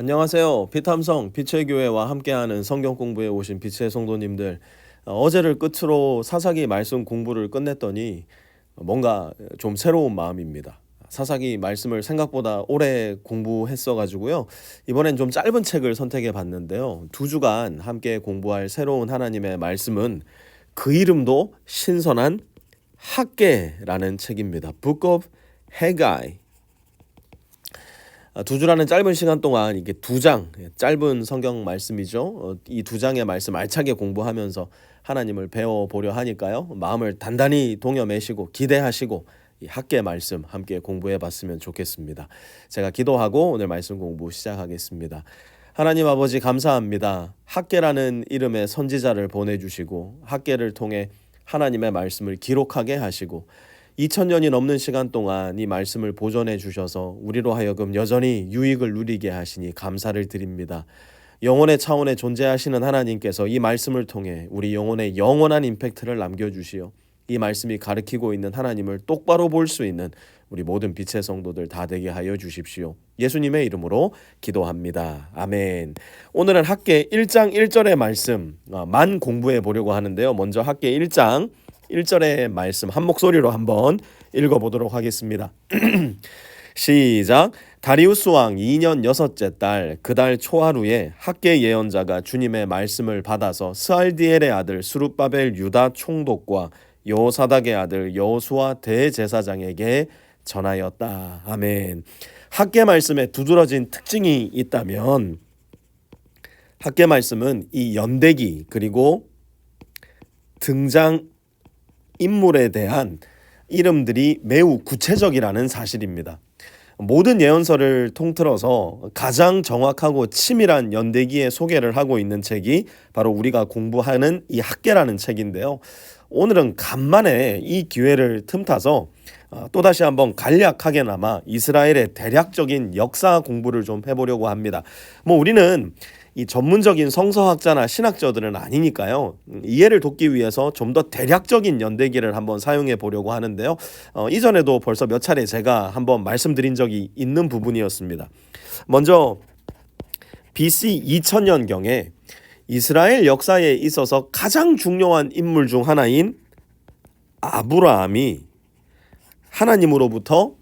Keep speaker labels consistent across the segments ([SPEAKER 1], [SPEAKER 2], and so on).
[SPEAKER 1] 안녕하세요. 피탐성 빛의 교회와 함께하는 성경 공부에 오신 빛의 성도님들. 어, 어제를 끝으로 사사기 말씀 공부를 끝냈더니 뭔가 좀 새로운 마음입니다. 사사기 말씀을 생각보다 오래 공부했어 가지고요. 이번엔 좀 짧은 책을 선택해 봤는데요. 두 주간 함께 공부할 새로운 하나님의 말씀은 그 이름도 신선한 학계라는 책입니다. Book of Haggai. 아, 두 주라는 짧은 시간 동안 이게 두 장 짧은 성경 말씀이죠. 어, 이두 장의 말씀 알차게 공부하면서 하나님을 배워 보려 하니까요. 마음을 단단히 동여매시고 기대하시고 이 학계 말씀 함께 공부해 봤으면 좋겠습니다. 제가 기도하고 오늘 말씀 공부 시작하겠습니다. 하나님 아버지 감사합니다. 학계라는 이름의 선지자를 보내 주시고 학계를 통해 하나님의 말씀을 기록하게 하시고 2000년이 넘는 시간 동안 이 말씀을 보존해 주셔서 우리로 하여금 여전히 유익을 누리게 하시니 감사를 드립니다. 영혼의 차원에 존재하시는 하나님께서 이 말씀을 통해 우리 영혼에 영원한 임팩트를 남겨 주시어 이 말씀이 가르치고 있는 하나님을 똑바로 볼 수 있는 우리 모든 빛의 성도들 다 되게 하여 주십시오. 예수님의 이름으로 기도합니다. 아멘. 오늘은 학계 1장 1절의 말씀 어, 만 공부해 보려고 하는데요. 먼저 학계 1장 1절의 말씀 한 목소리로 한번 읽어 보도록 하겠습니다. 시작. 다리우스 왕 2년 여섯째 달 그 달 초하루에 학계 예언자가 주님의 말씀을 받아서 스알디엘의 아들 수룹바벨 유다 총독과 여호사닥의 아들 여호수아 대제사장에게 전하였다. 아멘. 학계 말씀에 두드러진 특징이 있다면 학계 말씀은 이 연대기 그리고 등장 인물에 대한 이름들이 매우 구체적이라는 사실입니다. 모든 예언서를 통틀어서 가장 정확하고 치밀한 연대기의 소개를 하고 있는 책이 바로 우리가 공부하는 이 학계라는 책인데요. 오늘은 간만에 이 기회를 틈타서 어, 또다시 한번 간략하게나마 이스라엘의 대략적인 역사 공부를 좀 해보려고 합니다. 뭐 우리는 이 전문적인 성서학자나 신학자들은 아니니까요. 음, 이해를 돕기 위해서 좀 더 대략적인 연대기를 한번 사용해 보려고 하는데요. 어, 이전에도 벌써 몇 차례 제가 한번 말씀드린 적이 있는 부분이었습니다. 먼저 BC 2000년경에 이스라엘 역사에 있어서 가장 중요한 인물 중 하나인 아브라함이 하나님으로부터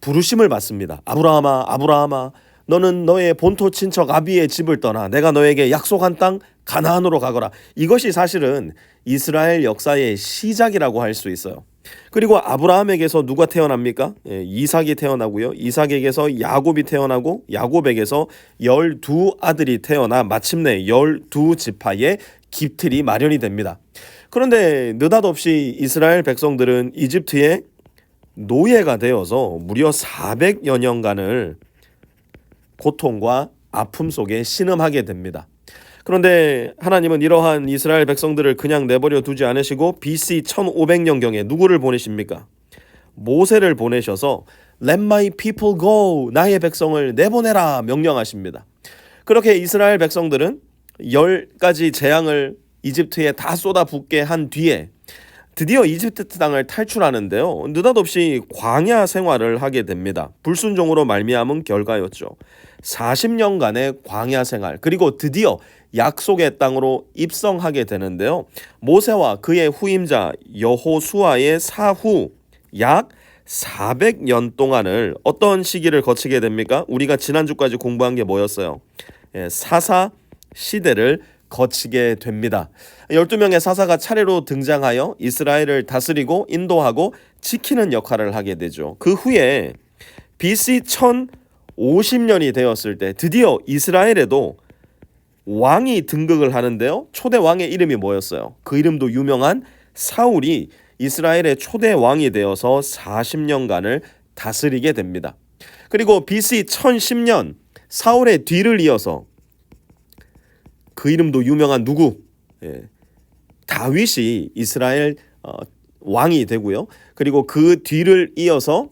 [SPEAKER 1] 부르심을 받습니다. 아브라함아, 아브라함아, 너는 너의 본토 친척 아비의 집을 떠나 내가 너에게 약속한 땅 가나안으로 가거라. 이것이 사실은 이스라엘 역사의 시작이라고 할 수 있어요. 그리고 아브라함에게서 누가 태어납니까? 예, 이삭이 태어나고요. 이삭에게서 야곱이 태어나고 야곱에게서 열두 아들이 태어나 마침내 열두 지파의 깃틀이 마련이 됩니다. 그런데 느닷없이 이스라엘 백성들은 이집트의 노예가 되어서 무려 400여 년간을 고통과 아픔 속에 신음하게 됩니다. 그런데 하나님은 이러한 이스라엘 백성들을 그냥 내버려 두지 않으시고 BC 1500년경에 누구를 보내십니까? 모세를 보내셔서 Let my people go 나의 백성을 내보내라 명령하십니다. 그렇게 이스라엘 백성들은 열 가지 재앙을 이집트에 다 쏟아붓게 한 뒤에 드디어 이집트 땅을 탈출하는데요. 느닷없이 광야 생활을 하게 됩니다. 불순종으로 말미암은 결과였죠. 40년간의 광야 생활 그리고 드디어 약속의 땅으로 입성하게 되는데요. 모세와 그의 후임자 여호수아의 사후 약 400년 동안을 어떤 시기를 거치게 됩니까? 우리가 지난주까지 공부한 게 뭐였어요? 예, 사사 시대를 거치게 됩니다. 12명의 사사가 차례로 등장하여 이스라엘을 다스리고 인도하고 지키는 역할을 하게 되죠. 그 후에 BC 1050년이 되었을 때 드디어 이스라엘에도 왕이 등극을 하는데요. 초대 왕의 이름이 뭐였어요? 그 이름도 유명한 사울이 이스라엘의 초대 왕이 되어서 40년간을 다스리게 됩니다. 그리고 BC 1010년 사울의 뒤를 이어서 그 이름도 유명한 누구? 예. 다윗이 이스라엘 어, 왕이 되고요. 그리고 그 뒤를 이어서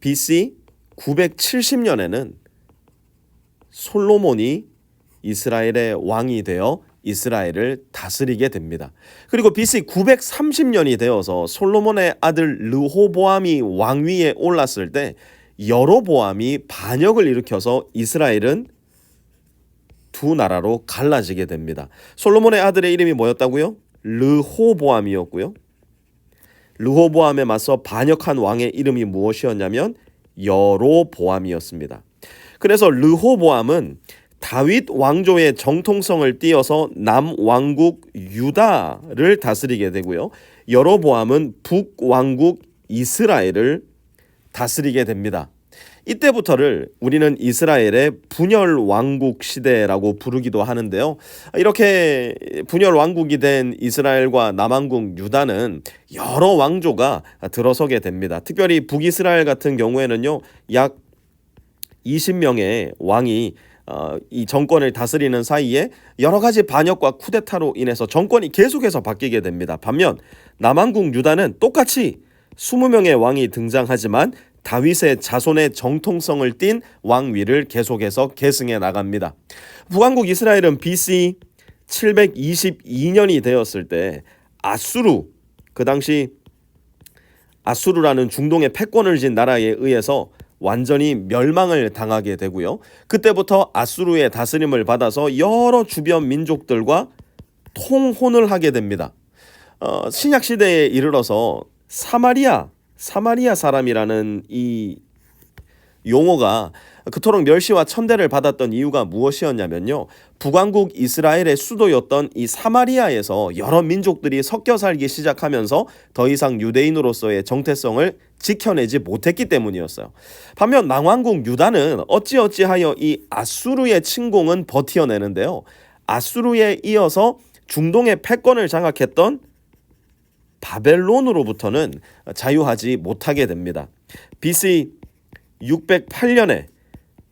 [SPEAKER 1] BC 970년에는 솔로몬이 이스라엘의 왕이 되어 이스라엘을 다스리게 됩니다. 그리고 BC 930년이 되어서 솔로몬의 아들 르호보암이 왕위에 올랐을 때 여로보암이 반역을 일으켜서 이스라엘은 두 나라로 갈라지게 됩니다. 솔로몬의 아들의 이름이 뭐였다고요? 르호보암이었고요. 르호보암에 맞서 반역한 왕의 이름이 무엇이었냐면 여로보암이었습니다. 그래서 르호보암은 다윗 왕조의 정통성을 띄어서 남왕국 유다를 다스리게 되고요. 여로보암은 북왕국 이스라엘을 다스리게 됩니다. 이때부터를 우리는 이스라엘의 분열 왕국 시대라고 부르기도 하는데요. 이렇게 분열 왕국이 된 이스라엘과 남왕국 유다는 여러 왕조가 들어서게 됩니다. 특별히 북이스라엘 같은 경우에는요. 약 20명의 왕이 어, 이 정권을 다스리는 사이에 여러 가지 반역과 쿠데타로 인해서 정권이 계속해서 바뀌게 됩니다. 반면 남한국 유다는 똑같이 20명의 왕이 등장하지만 다윗의 자손의 정통성을 띤 왕위를 계속해서 계승해 나갑니다. 북왕국 이스라엘은 BC 722년이 되었을 때 아수르 그 당시 아수르라는 중동의 패권을 진 나라에 의해서 완전히 멸망을 당하게 되고요. 그때부터 아수르의 다스림을 받아서 여러 주변 민족들과 통혼을 하게 됩니다. 어, 신약 시대에 이르러서 사마리아 사마리아 사람이라는 이 용어가 그토록 멸시와 천대를 받았던 이유가 무엇이었냐면요. 북왕국 이스라엘의 수도였던 이 사마리아에서 여러 민족들이 섞여 살기 시작하면서 더 이상 유대인으로서의 정체성을 지켜내지 못했기 때문이었어요. 반면 남왕국 유다는 어찌어찌하여 이 아수르의 침공은 버티어내는데요. 아수르에 이어서 중동의 패권을 장악했던 바벨론으로부터는 자유하지 못하게 됩니다. BC 608년에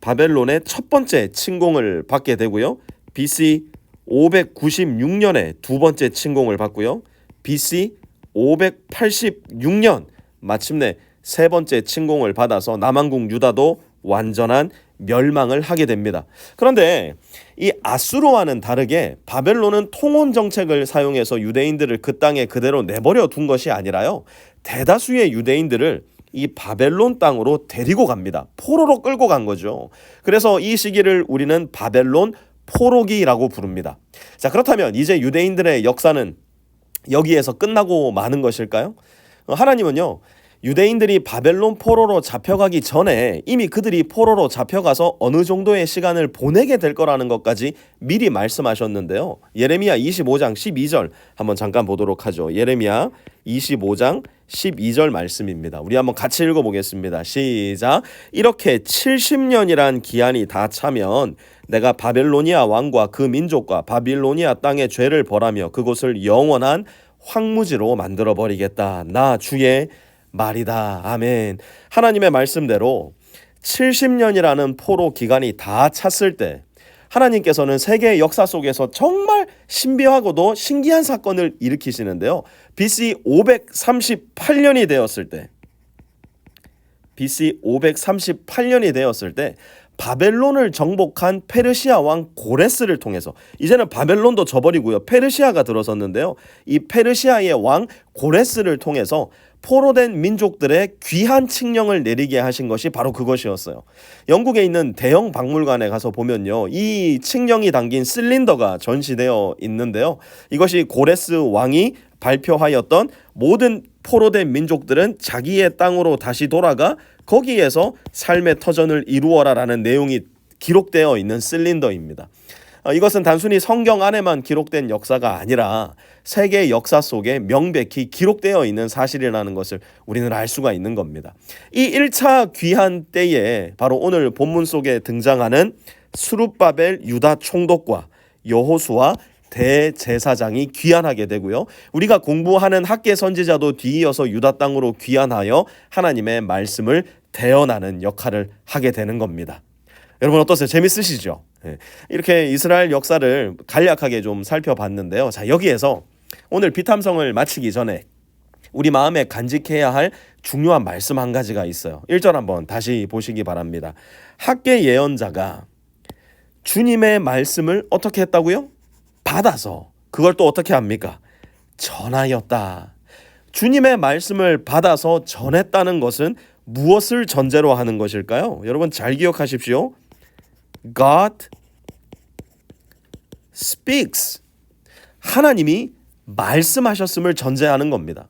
[SPEAKER 1] 바벨론의 첫 번째 침공을 받게 되고요. BC 596년에 두 번째 침공을 받고요. BC 586년 마침내 세 번째 침공을 받아서 남한국 유다도 완전한 멸망을 하게 됩니다. 그런데 이 아수르와는 다르게 바벨론은 통혼 정책을 사용해서 유대인들을 그 땅에 그대로 내버려 둔 것이 아니라요. 대다수의 유대인들을 이 바벨론 땅으로 데리고 갑니다. 포로로 끌고 간 거죠. 그래서 이 시기를 우리는 바벨론 포로기라고 부릅니다. 자, 그렇다면 이제 유대인들의 역사는 여기에서 끝나고 마는 것일까요? 하나님은요. 유대인들이 바벨론 포로로 잡혀가기 전에 이미 그들이 포로로 잡혀가서 어느 정도의 시간을 보내게 될 거라는 것까지 미리 말씀하셨는데요. 예레미야 25장 12절 한번 잠깐 보도록 하죠. 예레미야 25장 12절 말씀입니다. 우리 한번 같이 읽어보겠습니다. 시작. 이렇게 70년이란 기한이 다 차면 내가 바벨로니아 왕과 그 민족과 바빌로니아 땅의 죄를 벌하며 그곳을 영원한 황무지로 만들어 버리겠다. 나 주의 말이다. 아멘. 하나님의 말씀대로 70년이라는 포로 기간이 다 찼을 때 하나님께서는 세계 역사 속에서 정말 신비하고도 신기한 사건을 일으키시는데요. BC 538년이 되었을 때 BC 538년이 되었을 때 바벨론을 정복한 페르시아 왕 고레스를 통해서 이제는 바벨론도 져버리고요. 페르시아가 들어섰는데요. 이 페르시아의 왕 고레스를 통해서 포로된 민족들의 귀한 칙령을 내리게 하신 것이 바로 그것이었어요. 영국에 있는 대형 박물관에 가서 보면요. 이 칙령이 담긴 실린더가 전시되어 있는데요. 이것이 고레스 왕이 발표하였던 모든 포로된 민족들은 자기의 땅으로 다시 돌아가 거기에서 삶의 터전을 이루어라라는 내용이 기록되어 있는 실린더입니다. 어, 이것은 단순히 성경 안에만 기록된 역사가 아니라 세계 역사 속에 명백히 기록되어 있는 사실이라는 것을 우리는 알 수가 있는 겁니다. 이 1차 귀한 때에 바로 오늘 본문 속에 등장하는 수룹바벨 유다 총독과 여호수와 대제사장이 귀환하게 되고요. 우리가 공부하는 학계 선지자도 뒤이어서 유다 땅으로 귀환하여 하나님의 말씀을 대언하는 역할을 하게 되는 겁니다. 여러분 어떠세요? 재밌으시죠? 예. 이렇게 이스라엘 역사를 간략하게 좀 살펴봤는데요. 자, 여기에서 오늘 비탐성을 마치기 전에 우리 마음에 간직해야 할 중요한 말씀 한 가지가 있어요. 1절 한번 다시 보시기 바랍니다. 학계 예언자가 주님의 말씀을 어떻게 했다고요? 받아서 그걸 또 어떻게 합니까? 전하였다. 주님의 말씀을 받아서 전했다는 것은 무엇을 전제로 하는 것일까요? 여러분 잘 기억하십시오. God speaks. 하나님이 말씀하셨음을 전제하는 겁니다.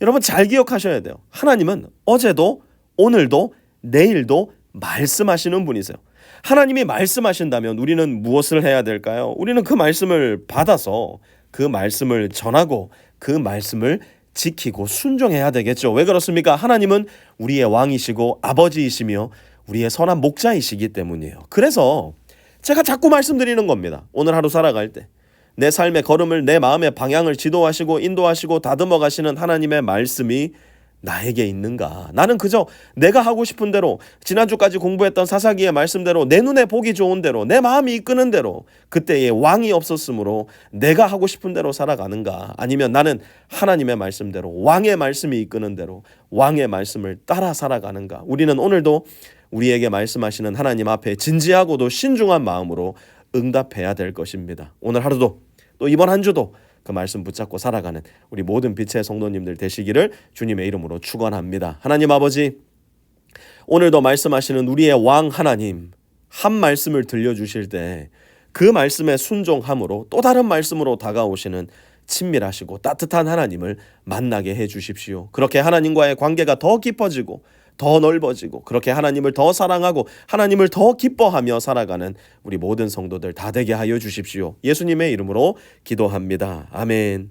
[SPEAKER 1] 여러분 잘 기억하셔야 돼요. 하나님은 어제도 오늘도 내일도 말씀하시는 분이세요. 하나님이 말씀하신다면 우리는 무엇을 해야 될까요? 우리는 그 말씀을 받아서 그 말씀을 전하고 그 말씀을 지키고 순종해야 되겠죠. 왜 그렇습니까? 하나님은 우리의 왕이시고 아버지이시며 우리의 선한 목자이시기 때문이에요. 그래서 제가 자꾸 말씀드리는 겁니다. 오늘 하루 살아갈 때. 내 삶의 걸음을 내 마음의 방향을 지도하시고 인도하시고 다듬어 가시는 하나님의 말씀이 나에게 있는가? 나는 그저 내가 하고 싶은 대로 지난주까지 공부했던 사사기의 말씀대로 내 눈에 보기 좋은 대로 내 마음이 이끄는 대로 그때의 왕이 없었으므로 내가 하고 싶은 대로 살아가는가? 아니면 나는 하나님의 말씀대로 왕의 말씀이 이끄는 대로 왕의 말씀을 따라 살아가는가? 우리는 오늘도 우리에게 말씀하시는 하나님 앞에 진지하고도 신중한 마음으로 응답해야 될 것입니다. 오늘 하루도 또 이번 한 주도 그 말씀 붙잡고 살아가는 우리 모든 빛의 성도님들 되시기를 주님의 이름으로 축원합니다. 하나님 아버지 오늘도 말씀하시는 우리의 왕 하나님 한 말씀을 들려 주실 때 그 말씀에 순종함으로 또 다른 말씀으로 다가오시는 친밀하시고 따뜻한 하나님을 만나게 해 주십시오. 그렇게 하나님과의 관계가 더 깊어지고 더 넓어지고 그렇게 하나님을 더 사랑하고 하나님을 더 기뻐하며 살아가는 우리 모든 성도들 다 되게 하여 주십시오. 예수님의 이름으로 기도합니다. 아멘.